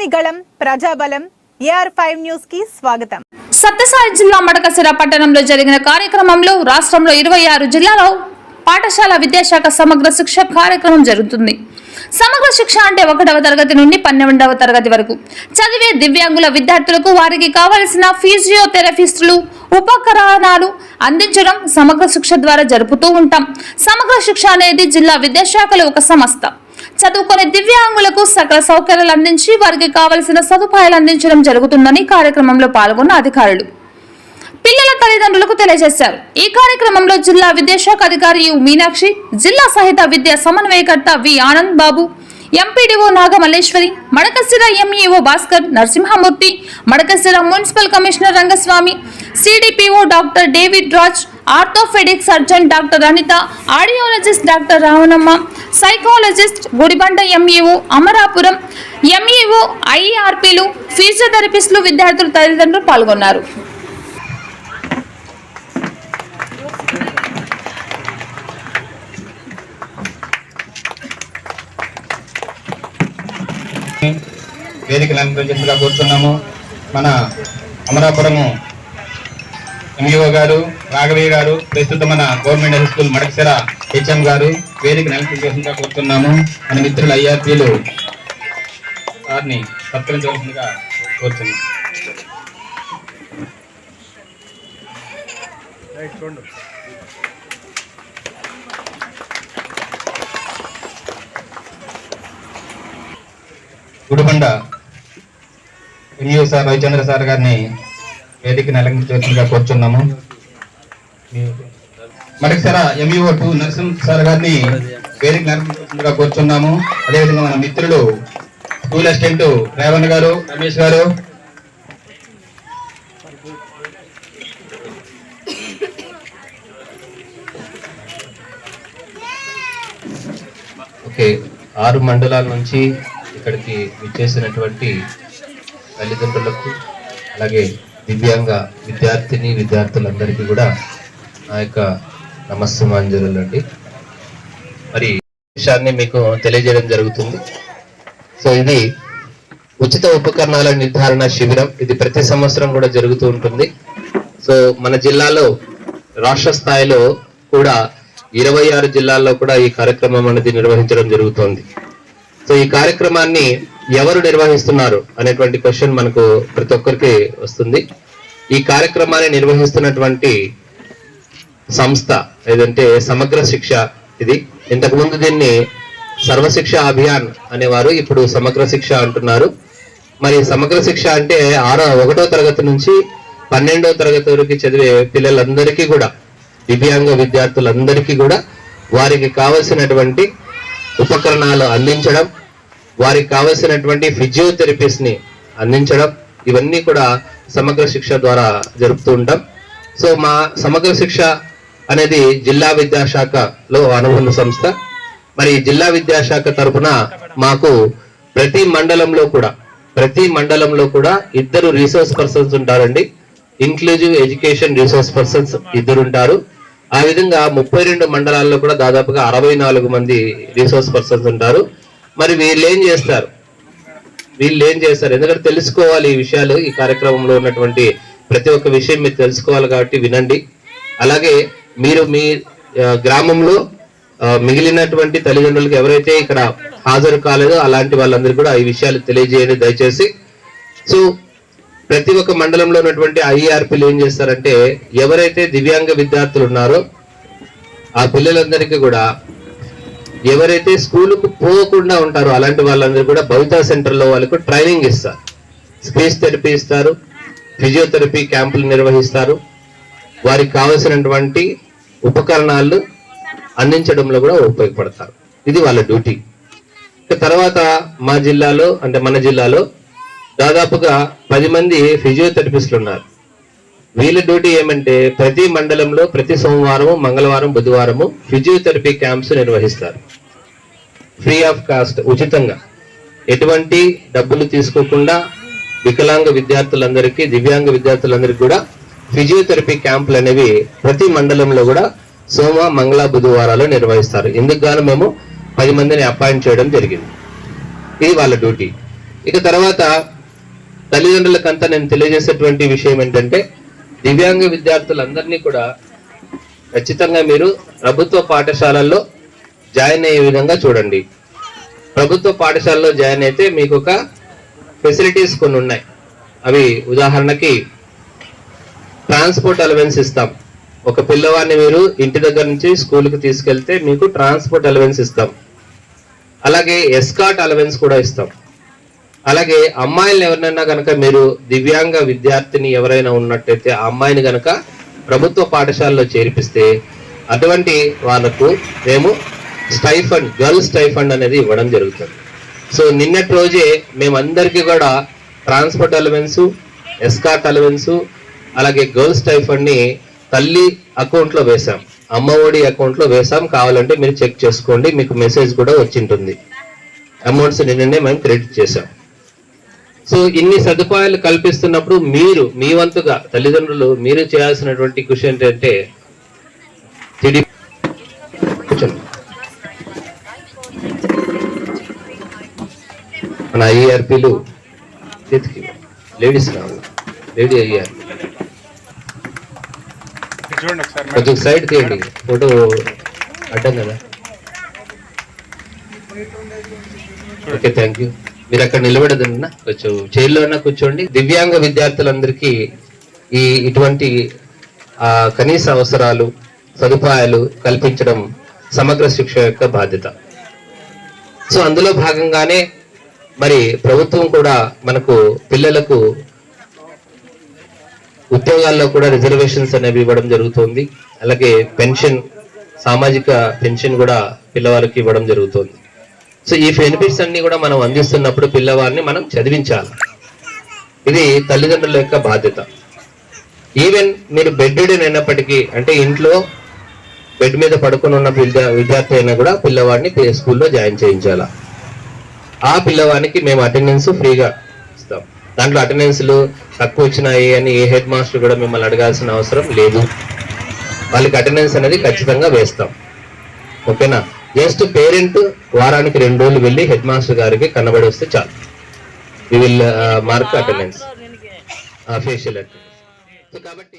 ప్రజలని ప్రజాబలం AR five న్యూస్కి స్వాగతం. సత్యసాయి జిల్లా మడకసిర పట్టణంలో జరిగిన కార్యక్రమంలో రాష్ట్రంలో ఇరవై ఆరు జిల్లాలో పాఠశాల విద్యాశాఖ సమగ్ర శిక్ష కార్యక్రమం జరుగుతుంది. సమగ్ర శిక్ష అంటే ఒకటవ తరగతి నుండి పన్నెండవ తరగతి వరకు. చదివే దివ్యాంగుల విద్యార్థులకు వారికి కావలసిన ఫిజియోథెరపిస్టులు ఉపకరణాలు అందించడం సమగ్ర శిక్ష ద్వారా జరుపుతూ ఉంటాం. సమగ్ర శిక్ష అనేది జిల్లా విద్యాశాఖలో ఒక సంస్థ. చదువుకునే దివ్యాంగులకు సకల సౌకర్యాలు అందించి వారికి కావలసిన సదుపాయాలు అందించడం జరుగుతుందని కార్యక్రమంలో పాల్గొన్న అధికారులు. పిల్లల తల్లిదండ్రులకు తెలియజేశారు. ఈ కార్యక్రమంలో జిల్లా విద్యాశాఖ అధికారి యు మీనాక్షి జిల్లా సహిత విద్యా సమన్వయకర్త V Anand Babu MPDO Nagamalleswari Madakasira MEO Bhaskar Narasimhamurthy Madakasira municipal commissioner Rangaswamy CDPO doctor David Raj orthopaedic surgeon doctor Anitha audiologist doctor Ravanamma psychologist Gudibanda MEO Amarapuram MEO ఐఆర్పీలు ఫిజియోథెరపిస్టులు విద్యార్థులు తల్లిదండ్రులు పాల్గొన్నారు. వేదిక మన అమరాపురము ఎంఈఓ గారు రాఘవయ్య గారు ప్రస్తుతం మన government high school Madakasira HM garu వేదిక అలంకరించేందుగా కోరుతున్నాము మన మిత్రులు ఐఆర్పీలు వారిని సత్కరించవలసిందిగా కోరుతున్నాం Gudibanda MEO sir Ravichandra sir గారిని వేదిక అలంకరించవలసిందిగా కోరుతున్నాము మరొకసారి ఎంఈఓ టూ నరసింహ సార్ గారిని వేదిక అలంకరించవలసిందిగా కూర్చున్నాము. అదేవిధంగా మన మిత్రులు స్కూల్ అసిస్టెంట్ రేవణ్ గారు రమేష్ గారు. ఓకే ఆరు మండలాల నుంచి ఇక్కడికి విచ్చేసినటువంటి తల్లిదండ్రులకు అలాగే దివ్యాంగ విద్యార్థిని విద్యార్థులందరికీ కూడా నా యొక్క నమస్సమాంజలు అండి మరి ఈ విషయాన్ని మీకు తెలియజేయడం జరుగుతుంది. సో ఇది ఉచిత ఉపకరణాల నిర్ధారణ శిబిరం. ఇది ప్రతి సంవత్సరం కూడా జరుగుతూ ఉంటుంది. సో మన జిల్లాలో రాష్ట్ర స్థాయిలో కూడా ఇరవై ఆరు జిల్లాల్లో కూడా ఈ కార్యక్రమం అనేది నిర్వహించడం జరుగుతోంది. సో ఈ కార్యక్రమాన్ని ఎవరు నిర్వహిస్తున్నారు అనేటువంటి క్వశ్చన్ మనకు ప్రతి ఒక్కరికి వస్తుంది. ఈ కార్యక్రమాన్ని నిర్వహిస్తున్నటువంటి సంస్థ ఏదంటే సమగ్ర శిక్ష ఇది. ఇంతకుముందు దీన్ని సర్వశిక్ష అభియాన్ అనేవారు ఇప్పుడు సమగ్ర శిక్ష అంటున్నారు. మరి సమగ్ర శిక్ష అంటే ఆరో ఒకటో తరగతి నుంచి పన్నెండో తరగతి వరకు చదివే పిల్లలందరికీ కూడా దివ్యాంగ విద్యార్థులందరికీ కూడా వారికి కావలసినటువంటి ఉపకరణాలు అందించడం వారికి కావలసినటువంటి ఫిజియోథెరపీస్ని అందించడం ఇవన్నీ కూడా సమగ్ర శిక్ష ద్వారా జరుపుతూ ఉంటాం. సో మా సమగ్ర శిక్ష అనేది జిల్లా విద్యాశాఖలో అనుబంధ సంస్థ. మరి జిల్లా విద్యాశాఖ తరపున మాకు ప్రతి మండలంలో కూడా ప్రతి మండలంలో కూడా ఇద్దరు రీసోర్స్ పర్సన్స్ ఉంటారండి. ఇంక్లూజివ్ ఎడ్యుకేషన్ రీసోర్స్ పర్సన్స్ ఇద్దరు ఉంటారు ఆ విధంగా ముప్పై రెండు మండలాల్లో కూడా దాదాపుగా అరవై నాలుగు మంది రీసోర్స్ పర్సన్స్ ఉంటారు. మరి వీళ్ళు ఏం చేస్తారు? వీళ్ళు ఏం చేస్తారు? ఎందుకంటే తెలుసుకోవాలి ఈ విషయాలు ఈ కార్యక్రమంలో ఉన్నటువంటి ప్రతి ఒక్క విషయం మీరు తెలుసుకోవాలి కాబట్టి వినండి. అలాగే మీరు మీ గ్రామంలో మిగిలినటువంటి తల్లిదండ్రులకు ఎవరైతే ఇక్కడ హాజరు కాలేదో అలాంటి వాళ్ళందరూ కూడా ఈ విషయాలు తెలియజేయండి దయచేసి. సో ప్రతి ఒక్క మండలంలో ఉన్నటువంటి ఐఆర్పీలు ఏం చేస్తారంటే ఎవరైతే దివ్యాంగ విద్యార్థులు ఉన్నారో ఆ పిల్లలందరికీ కూడా ఎవరైతే స్కూలుకు పోకుండా ఉంటారో అలాంటి వాళ్ళందరూ కూడా భవితా సెంటర్లో వాళ్ళకు ట్రైనింగ్ ఇస్తారు. స్పీచ్ థెరపీ ఇస్తారు ఫిజియోథెరపీ క్యాంపులు నిర్వహిస్తారు. వారికి కావలసినటువంటి ఉపకరణాలు అందించడంలో కూడా ఉపయోగపడతారు. ఇది వాళ్ళ డ్యూటీ. ఇక తర్వాత మా జిల్లాలో అంటే మన జిల్లాలో దాదాపుగా పది మంది ఫిజియోథెరపిస్టులు ఉన్నారు. వీళ్ళ డ్యూటీ ఏమంటే ప్రతి మండలంలో ప్రతి సోమవారం మంగళవారం బుధవారము ఫిజియోథెరపీ క్యాంప్స్ నిర్వహిస్తారు. ఫ్రీ ఆఫ్ కాస్ట్ ఉచితంగా. ఎటువంటి డబ్బులు తీసుకోకుండా వికలాంగ విద్యార్థులందరికీ దివ్యాంగ విద్యార్థులందరికీ కూడా ఫిజియోథెరపీ క్యాంపులు అనేవి ప్రతి మండలంలో కూడా సోమ మంగళ బుధవారాలు నిర్వహిస్తారు. ఇందుకు గాను మేము పది మందిని అపాయింట్ చేయడం జరిగింది. ఇది వాళ్ళ డ్యూటీ. ఇక తర్వాత తల్లిదండ్రులకంతా నేను తెలియజేసేటువంటి విషయం ఏంటంటే దివ్యాంగ విద్యార్థులందరినీ కూడా ఖచ్చితంగా మీరు ప్రభుత్వ పాఠశాలల్లో జాయిన్ అయ్యే విధంగా చూడండి. ప్రభుత్వ పాఠశాలలో జాయిన్ అయితే మీకు ఒక ఫెసిలిటీస్ కొన్ని ఉన్నాయి. అవి ఉదాహరణకి ట్రాన్స్పోర్ట్ అలవెన్స్ ఇస్తాం. ఒక పిల్లవాడిని మీరు ఇంటి దగ్గర నుంచి స్కూల్కి తీసుకెళ్తే మీకు ట్రాన్స్పోర్ట్ అలవెన్స్ ఇస్తాం. అలాగే ఎస్కాట్ అలవెన్స్ కూడా ఇస్తాం. అలాగే అమ్మాయిలను ఎవరినైనా కనుక మీరు దివ్యాంగ విద్యార్థిని ఎవరైనా ఉన్నట్టయితే ఆ అమ్మాయిని కనుక ప్రభుత్వ పాఠశాలలో చేర్పిస్తే అటువంటి వాళ్ళకు మేము స్టైఫండ్ గర్ల్ స్టైఫండ్ అనేది ఇవ్వడం జరుగుతుంది. సో నిన్నటి రోజే మేమందరికీ కూడా ట్రాన్స్పోర్ట్ అలవెన్స్ ఎస్కాట్ అలవెన్స్ అలాగే గర్ల్స్ స్టైఫండ్ని తల్లి అకౌంట్లో వేసాం అమ్మ ఒడి అకౌంట్లో వేసాం కావాలంటే మీరు చెక్ చేసుకోండి. మీకు మెసేజ్ కూడా వచ్చింటుంది. అమౌంట్స్ నిన్ననే మేము క్రెడిట్ చేసాం సో ఇన్ని సదుపాయాలు కల్పిస్తున్నప్పుడు మీరు మీ వంతుగా తల్లిదండ్రులు మీరు చేయాల్సినటువంటి కృషి ఏంటంటే తిడి మన ఐఆర్పీలు లేడీస్ కావాలి లేడీ ఐఆర్ చూడండి ఒకసారి కొంచెం సైడ్ తీయండి. ఫోటో అడ్డం కదా. ఓకే థ్యాంక్ యూ మీరు అక్కడ నిలబడదన్నా కొంచెం చైర్లో అన్నా కూర్చోండి. దివ్యాంగ విద్యార్థులందరికీ ఈ ఇటువంటి ఆ, కనీస అవసరాలు సదుపాయాలు కల్పించడం సమగ్ర శిక్ష యొక్క బాధ్యత. సో అందులో భాగంగానే మరి ప్రభుత్వం కూడా మనకు పిల్లలకు ఉద్యోగాల్లో కూడా రిజర్వేషన్స్ అనేవి ఇవ్వడం జరుగుతుంది. అలాగే పెన్షన్ సామాజిక పెన్షన్ కూడా పిల్లవారికి ఇవ్వడం జరుగుతుంది. సో ఈ బెనిఫిట్స్ అన్ని కూడా మనం అందిస్తున్నప్పుడు పిల్లవారిని మనం చదివించాలి. ఇది తల్లిదండ్రుల యొక్క బాధ్యత. ఈవెన్ మీరు బెడ్ అయినప్పటికీ అంటే ఇంట్లో బెడ్ మీద పడుకుని ఉన్న విద్యా విద్యార్థి అయినా కూడా పిల్లవాడిని స్కూల్లో జాయిన్ చేయించాలా. ఆ పిల్లవానికి మేము అటెండెన్స్ ఫ్రీగా దాంట్లో అటెండెన్స్లు తక్కువ వచ్చినాయి అని ఏ హెడ్ మాస్టర్ కూడా మిమ్మల్ని అడగాల్సిన అవసరం లేదు. వాళ్ళకి అటెండెన్స్ అనేది ఖచ్చితంగా వేస్తాం. ఓకేనా? జస్ట్ పేరెంట్ వారానికి రెండు రోజులు వెళ్ళి హెడ్ మాస్టర్ గారికి కనబడి వస్తే చాలు. We will mark attendance facial attendance so కాబట్టి